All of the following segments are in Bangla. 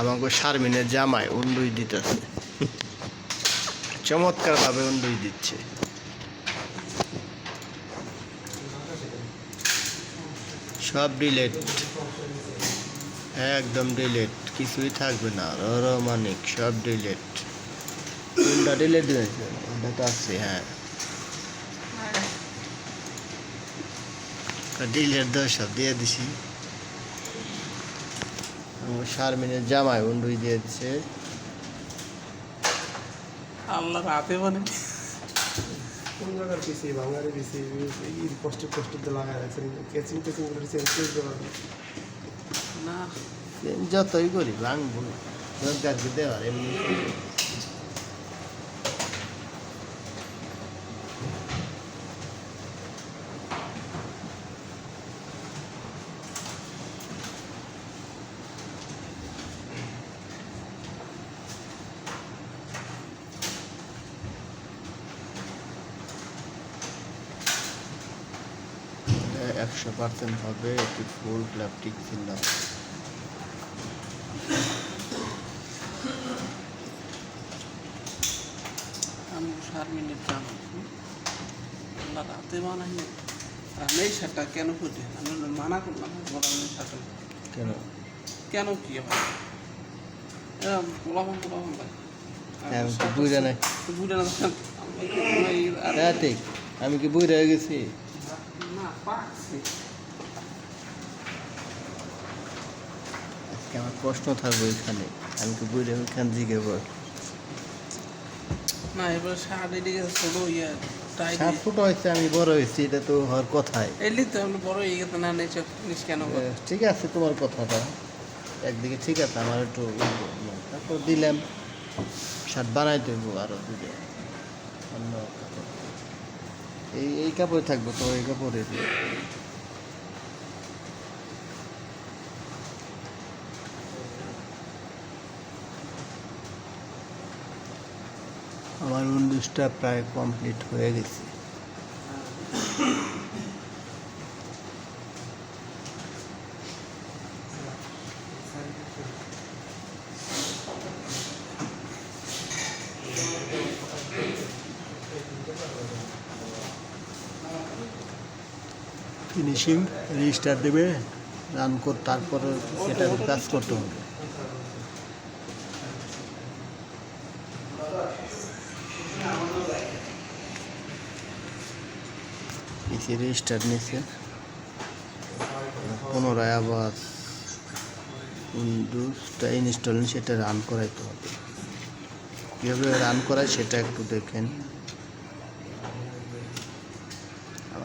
আমাকে শারমিনের জামাই উন্ডুই দিতেছে। চমৎকার ভাবে উন্ডুই দিচ্ছে। সব ডিলেট একদম ডিলেট কিছুই থাকবে না। রমানিক, সব ডিলেট কোনটা ডিলেট দিয়েছে তো আছে হ্যাঁ। ডিলেট দশ দিয়ে দিছি। শারমিনের জামাই উন্ডুই দিয়েছে। আল্লাহ রাতে মানে কোন জায়গার পিসি? বাঙালি পিসি। এই কষ্ট কষ্ট দিয়ে লাগায় রাখছেন কেচিং টেচিং করে চেঞ্জ করে দেওয়া না। যতই করি ভাঙবো দেওয়ার এমনি। একশো পার্সেন্ট হবে একটি ফুল প্লাস্টিক ছিল আমি সাত মিনিট যাম। আল্লাহ রাতে বানাই আমি এই শার্টটা কেন আমি মানা করলাম বলা শার্টটা কেন? কেন কি হয়? গোলাম গোলাম ভাই আমি কি বুঝে নাই বুঝে না আর হ্যাঁ আমি কি বুঝে গেছি? আজকে আমার প্রশ্ন থাকবে এখানে। আমি কি বুঝে ওইখান বল। না এবার শার্ট এদিকে ছোট ইয়ে সাত ফুট হয়েছে আমি বড় হয়েছি এটা তো হওয়ার কথাই। এলি তো আমি বড় হয়ে গেছে না নেই জিনিস কেন ঠিক আছে তোমার কথাটা। একদিকে ঠিক আছে আমার একটু তারপর দিলাম শার্ট বানাই দেব আরও দিলে অন্য। এই এই কাপড়ে থাকব তো এই কাপড়ে। আমার উনিশটা প্রায় কমপ্লিট হয়ে গেছে। ফিনিশিং রেজিস্টার দেবে রান কর, তারপরে সেটা কাজ করতে হবে। রেজিস্টার নিচে পুনরায় আবার উইন্ডোজটা ইনস্টল সেটা রান করাইতে হবে। কীভাবে রান করায় সেটা একটু দেখেন।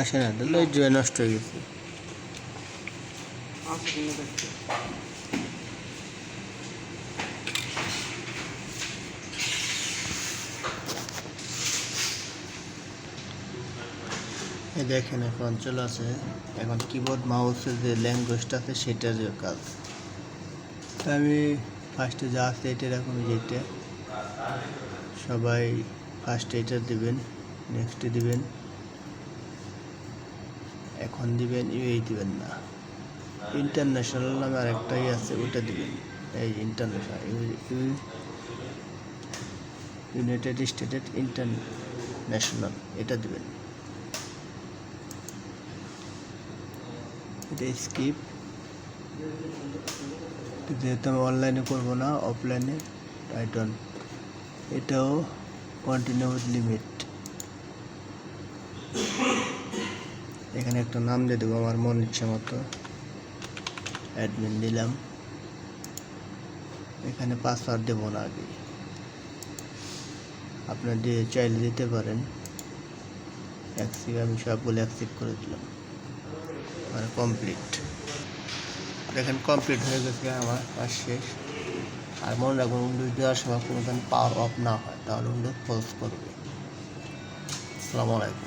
আসে না তাহলে ওই জয় নষ্ট হয়ে গেছে। এই দেখেন এখন চলে আছে এখন কিবোর্ড মাউসের যে ল্যাঙ্গুয়েজটা আছে, সেটার যে কাজ। তা আমি ফার্স্টে যা আছে এটা এখন যেটা। সবাই ফার্স্টে এটা দিবেন নেক্সটে দিবেন। এখন দিবেন ইউএই দিবেন না। ইন্টারন্যাশনাল নামে আরেকটাই আছে ওটা দিবেন। এই ইন্টারন্যাশনাল ইউনাইটেড স্টেটের ইন্টারন্যাশনাল এটা দিবেন। এটা স্কিপ যেহেতু আমি অনলাইনে করব না অফলাইনে আই ডন এটাও কন্টিনিউ লিমিট এখানে একটা নাম দিয়ে দেবো, আমার মন ইচ্ছা মতো। অ্যাডমিন দিলাম। এখানে পাসওয়ার্ড দেবো না আগে। আপনার দিয়ে চাইলে দিতে পারেন। অ্যাক্সিভ আমি সবগুলো অ্যাক্সিভ করে দিলাম। মানে কমপ্লিট দেখেন কমপ্লিট হয়ে গেছে আমার কাজ শেষ। আর মনে রাখবেন উইন্ডোজ দেওয়ার সময় কোনো পাওয়ার অফ না হয়, তাহলে উইন্ডোজ ফলস করবে। আসসালামু আলাইকুম।